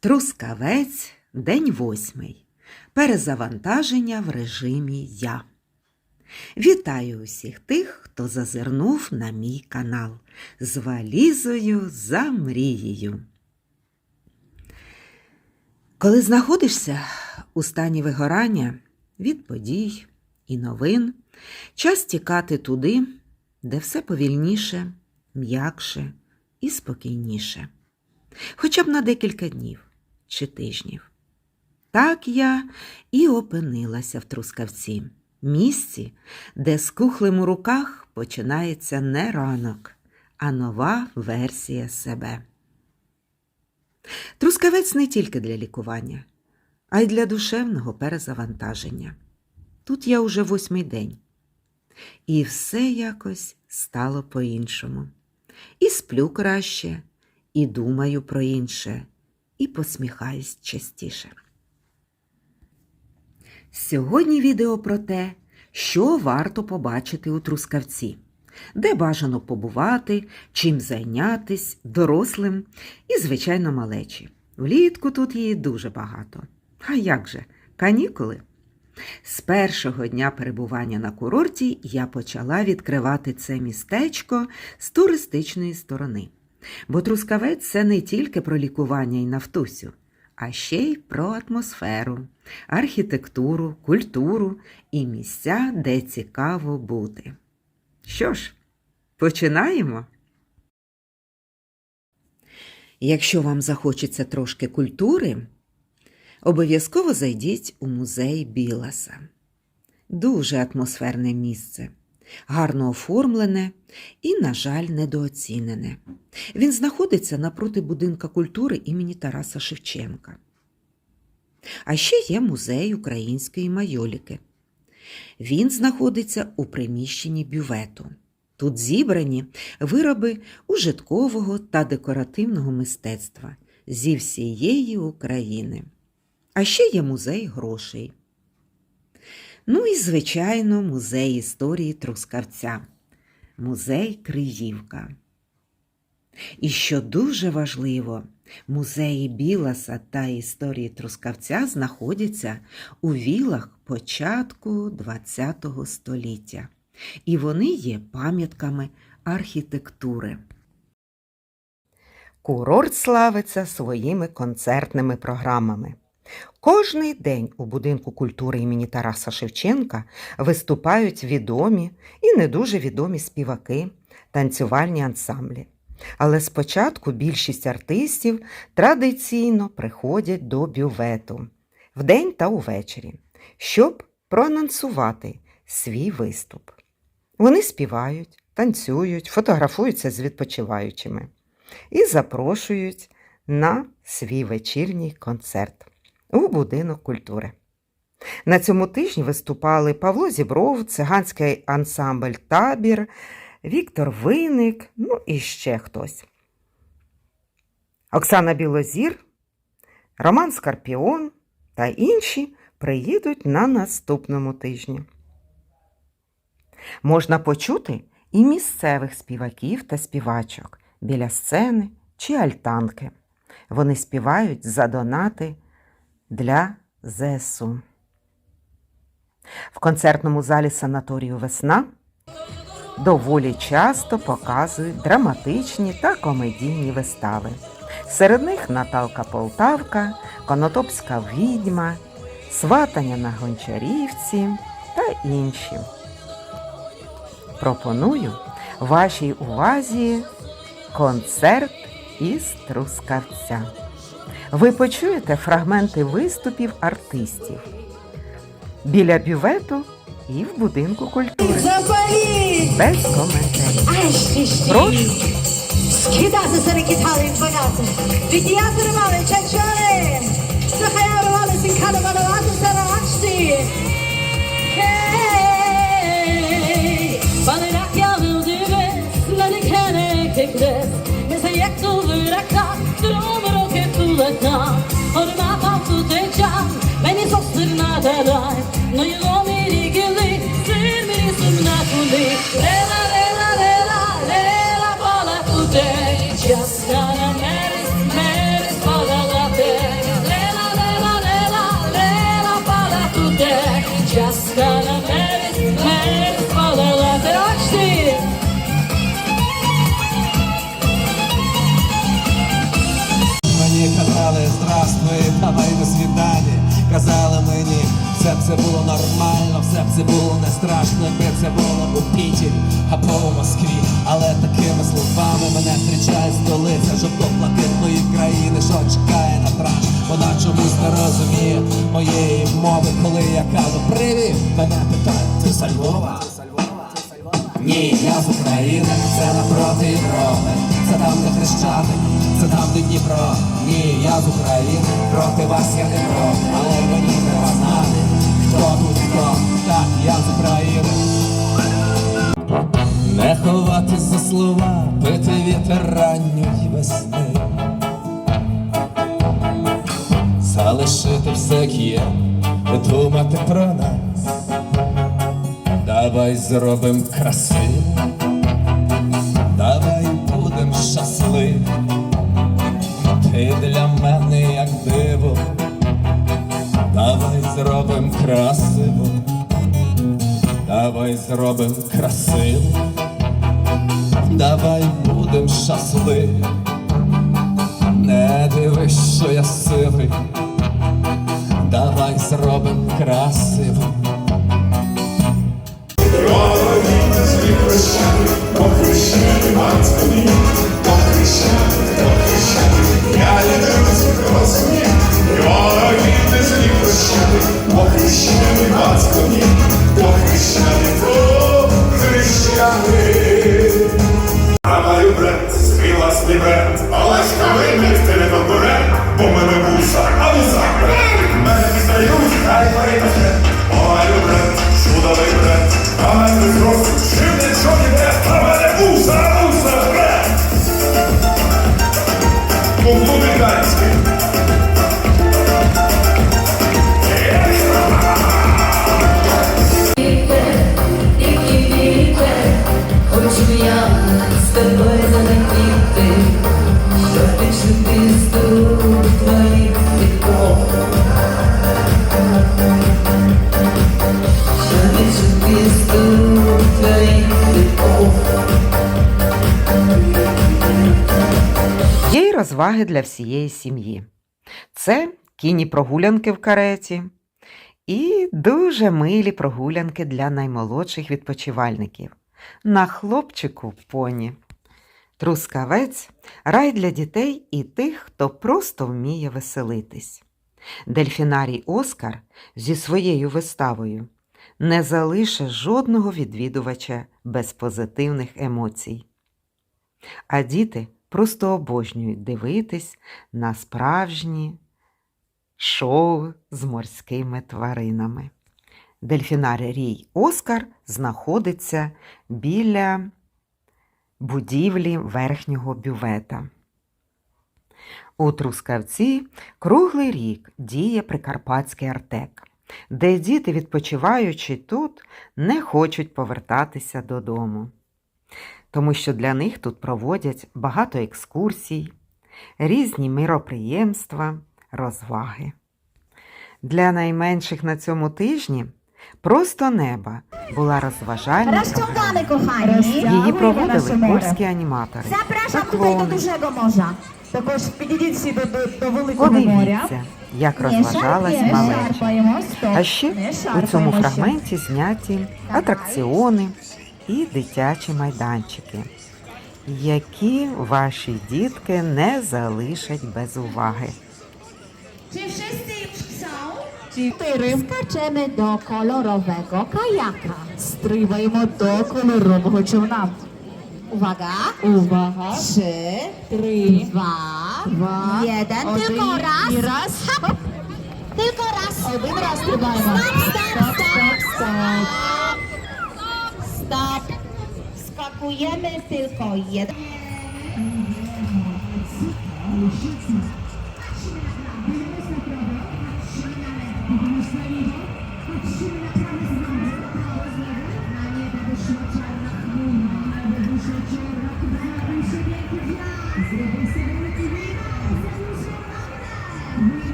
Трускавець, день восьмий. Перезавантаження в режимі Я. Вітаю усіх тих, хто зазирнув на мій канал з валізою за мрією. Коли знаходишся у стані вигорання від подій і новин, час тікати туди, де все повільніше, м'якше і спокійніше. Хоча б на декілька днів чи тижнів. Так я і опинилася в Трускавці, місці, де з кухлем у руках починається не ранок, а нова версія себе. Трускавець не тільки для лікування, а й для душевного перезавантаження. Тут я уже восьмий день. І все якось стало по-іншому. І сплю краще, і думаю про інше, і посміхаюсь частіше. Сьогодні відео про те, що варто побачити у Трускавці, де бажано побувати, чим зайнятись дорослим і, звичайно, малечі. Влітку тут її дуже багато. А як же, канікули? З першого дня перебування на курорті я почала відкривати це містечко з туристичної сторони. Бо Трускавець це не тільки про лікування і нафтусю, а ще й про атмосферу, архітектуру, культуру і місця, де цікаво бути. Що ж, починаємо? Якщо вам захочеться трошки культури, обов'язково зайдіть у музей Біласа. Дуже атмосферне місце, гарно оформлене і, на жаль, недооцінене. Він знаходиться напроти будинка культури імені Тараса Шевченка. А ще є музей української майоліки. Він знаходиться у приміщенні бювету. Тут зібрані вироби ужиткового та декоративного мистецтва зі всієї України. А ще є музей грошей. Ну і, звичайно, музей історії Трускавця, музей Криївка. І що дуже важливо, музеї Біласа та історії Трускавця знаходяться у вілах початку ХХ століття, і вони є пам'ятками архітектури. Курорт славиться своїми концертними програмами. Кожний день у будинку культури імені Тараса Шевченка виступають відомі і не дуже відомі співаки, танцювальні ансамблі. Але спочатку більшість артистів традиційно приходять до бювету вдень та увечері, щоб проанонсувати свій виступ. Вони співають, танцюють, фотографуються з відпочиваючими і запрошують на свій вечірній концерт у будинок культури. На цьому тижні виступали Павло Зібров, циганський ансамбль Табір, Віктор Виник, ну і ще хтось. Оксана Білозір, Роман Скорпіон та інші приїдуть на наступному тижні. Можна почути і місцевих співаків та співачок біля сцени чи альтанки. Вони співають за донати для ЗСУ. В концертному залі санаторію Весна доволі часто показують драматичні та комедійні вистави. Серед них Наталка Полтавка, Конотопська відьма, Сватання на Гончарівці та інші. Пропоную вашій увазі концерт із Трускавця. Ви почуєте фрагменти виступів артистів біля бювету і в будинку культури. Запаліть! Без коментарів. Прошу. Скидати зарекітали рекітали збагати. Підняти ривали och ett tulaka. Har du med på tutechan, men i sosterna där där. No you know me rigely, ser me i Казали мені, все б це було нормально, все б це було не страшно, якби це було у Пітері або у Москві. Але такими словами мене зустрічає столиця жовто-блакитної країни, що чекає на транш. Вона чомусь не розуміє моєї мови, коли я кажу привіт, мене питають, ти з Львова? Ні, я з України, це напроти Європи, це там, де Хрещатик, це там, де Дніпро. Ні, я з України, проти вас я не проти, але мені треба знати, хто тут хто. Так, я з України. Не ховатись за слова, пити вітер ранньої весни. Залишити все як є, думати про нас. Давай зробим красиво, давай зробим красиво, давай зробим красиво, давай будем щасливі. Не дивись, що я сивий, давай зробим красиво. А Boom. Розваги для всієї сім'ї. Це кіні прогулянки в кареті і дуже милі прогулянки для наймолодших відпочивальників. На хлопчику поні. Трускавець рай для дітей і тих, хто просто вміє веселитись. Дельфінарій Оскар зі своєю виставою не залише жодного відвідувача без позитивних емоцій. А діти просто обожнюють дивитись на справжні шоу з морськими тваринами. Дельфінарій Оскар знаходиться біля будівлі верхнього бювета. У Трускавці круглий рік діє Прикарпатський артек, де діти, відпочиваючи тут, не хочуть повертатися додому тому що для них тут проводять багато екскурсій, різні міроприємства, розваги. Для найменших на цьому тижні просто неба була розважальна програма. Її проводили польські аніматори та клоуни. Також підійдіть всі до, великого моря. Подивіться, як розважалась малеча. А ще у цьому фрагменті зняті атракціони і дитячі майданчики, які ваші дітки не залишать без уваги. Już chcą? Чотири. Skaczemy do kolorowego kajaka. Стрибаємо до кольорового човна. Uwaga. Увага. Trzy, Три. dwa, Два. jeden. Один. Tylko raz. І раз. Tylko raz. Один раз стрибаємо. Stop, Стоп, стоп, стоп. Brakujemy tylko jeden. Thank you.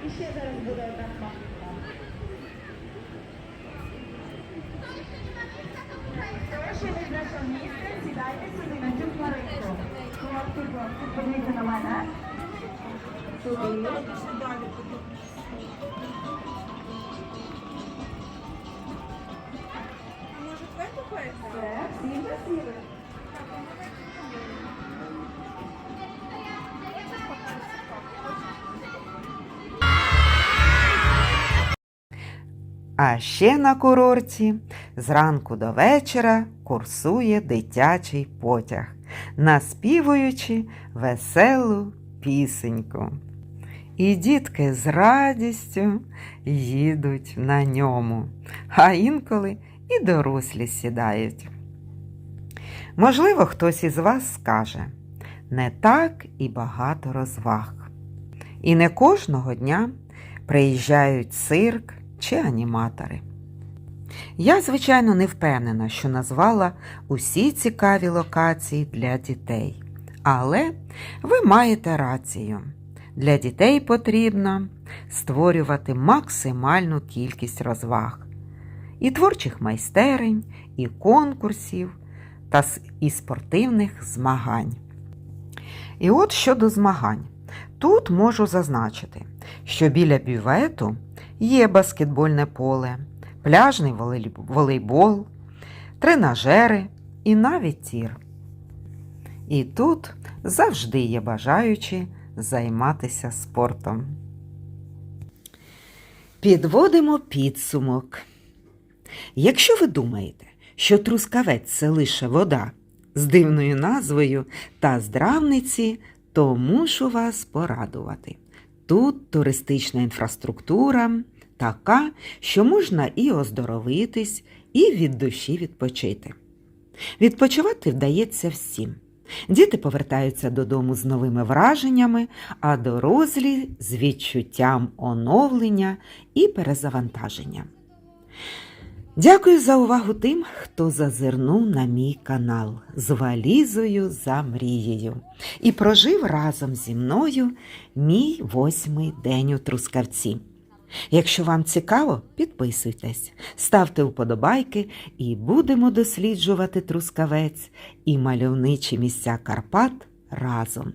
Прошу від нашого місця, сідайте сюди на цю хмаринку. Хлопці, хлопці, подивіться на мене. Сюди. Все, всі засіли. А ще на курорті зранку до вечора курсує дитячий потяг, наспівуючи веселу пісеньку. І дітки з радістю їдуть на ньому, а інколи і дорослі сідають. Можливо, хтось із вас скаже, не так і багато розваг. І не кожного дня приїжджають цирк чи аніматори. Я, звичайно, не впевнена, що назвала усі цікаві локації для дітей. Але ви маєте рацію. Для дітей потрібно створювати максимальну кількість розваг і творчих майстерень, і конкурсів та і спортивних змагань. І от щодо змагань. Тут можу зазначити, що біля бювету є баскетбольне поле, пляжний волейбол, тренажери і навіть тір. І тут завжди є бажаючі займатися спортом. Підводимо підсумок. Якщо ви думаєте, що трускавець це лише вода з дивною назвою та здравниці, то мушу вас порадувати. Тут туристична інфраструктура така, що можна і оздоровитись, і від душі відпочити. Відпочивати вдається всім. Діти повертаються додому з новими враженнями, а дорослі з відчуттям оновлення і перезавантаження. Дякую за увагу тим, хто зазирнув на мій канал з валізою за мрією і прожив разом зі мною мій восьмий день у Трускавці. Якщо вам цікаво, підписуйтесь, ставте вподобайки і будемо досліджувати Трускавець і мальовничі місця Карпат разом.